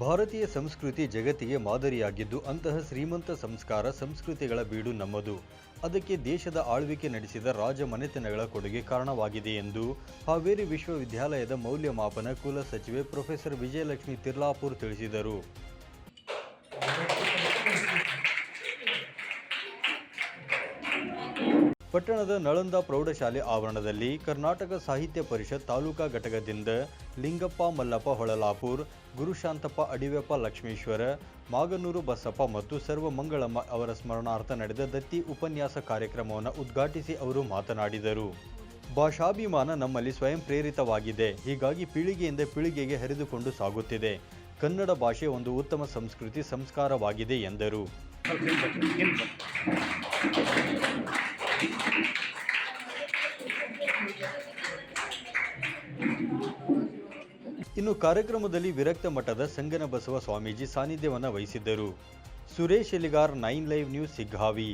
ಭಾರತೀಯ ಸಂಸ್ಕೃತಿ ಜಗತ್ತಿಗೆ ಮಾದರಿಯಾಗಿದ್ದು, ಅಂತಹ ಶ್ರೀಮಂತ ಸಂಸ್ಕಾರ ಸಂಸ್ಕೃತಿಗಳ ಬೀಡು ನಮ್ಮದು. ಅದಕ್ಕೆ ದೇಶದ ಆಳ್ವಿಕೆ ನಡೆಸಿದ ರಾಜ ಮನೆತನಗಳ ಕೊಡುಗೆ ಕಾರಣವಾಗಿದೆ ಎಂದು ಹಾವೇರಿ ವಿಶ್ವವಿದ್ಯಾಲಯದ ಮೌಲ್ಯಮಾಪನ ಕುಲ ಸಚಿವೆ ಪ್ರೊಫೆಸರ್ ವಿಜಯಲಕ್ಷ್ಮಿ ತಿರ್ಲಾಪುರ್ ತಿಳಿಸಿದರು. ಪಟ್ಟಣದ ನಳಂದ ಪ್ರೌಢಶಾಲೆ ಆವರಣದಲ್ಲಿ ಕರ್ನಾಟಕ ಸಾಹಿತ್ಯ ಪರಿಷತ್ ತಾಲೂಕಾ ಘಟಕದಿಂದ ಲಿಂಗಪ್ಪ ಮಲ್ಲಪ್ಪ ಹೊಳಲಾಪುರ್ ಗುರುಶಾಂತಪ್ಪ ಅಡಿವೆಪ್ಪ ಲಕ್ಷ್ಮೇಶ್ವರ, ಮಾಗನೂರು ಬಸಪ್ಪ ಮತ್ತು ಸರ್ವ ಮಂಗಳಮ್ಮ ಅವರ ಸ್ಮರಣಾರ್ಥ ನಡೆದ ದತ್ತಿ ಉಪನ್ಯಾಸ ಕಾರ್ಯಕ್ರಮವನ್ನು ಉದ್ಘಾಟಿಸಿ ಅವರು ಮಾತನಾಡಿದರು. ಭಾಷಾಭಿಮಾನ ನಮ್ಮಲ್ಲಿ ಸ್ವಯಂ ಪ್ರೇರಿತವಾಗಿದೆ. ಹೀಗಾಗಿ ಪೀಳಿಗೆಯಿಂದ ಪೀಳಿಗೆಗೆ ಹರಿದುಕೊಂಡು ಸಾಗುತ್ತಿದೆ. ಕನ್ನಡ ಭಾಷೆ ಒಂದು ಉತ್ತಮ ಸಂಸ್ಕೃತಿ, ಸಂಸ್ಕಾರವಾಗಿದೆ ಎಂದರು. ಇನ್ನು ಕಾರ್ಯಕ್ರಮದಲ್ಲಿ ವಿರಕ್ತ ಮಠದ ಸಂಗನ ಬಸವ ಸ್ವಾಮೀಜಿ ಸಾನ್ನಿಧ್ಯವನ್ನು ವಹಿಸಿದ್ದರು. Suresh Eligar nine live news Siggavi.